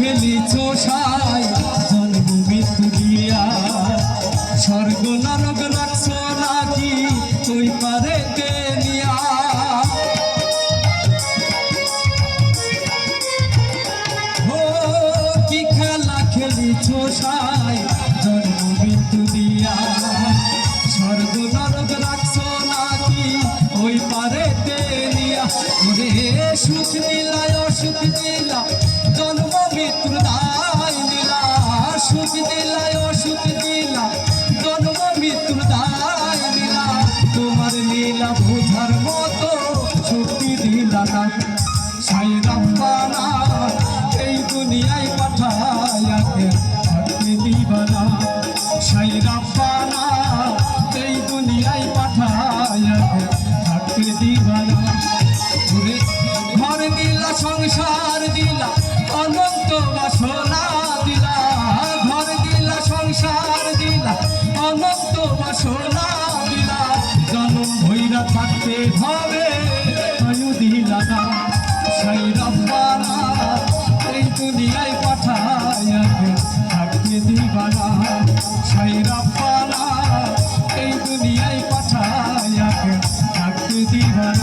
খেলিছ সাই, জন্ম মৃত্যু দিয়া। স্বর্গ নরক রাখছ নাকি তুই পারে নিয়া। ও, কি খেলা খেলিছ সাই, জন্ম মৃত্যু দিয়া। স্বর্গ নরক রাখছ পারে নিয়া। ওরে সুখ দিলা অসুখ দিলা মতো ছুটি দিলা না সাই রাব্বানা, এই দুনিয়ায় পাঠায়া থাকতে দিবা না সাই রাব্বানা, এই দুনিয়ায় Mundial.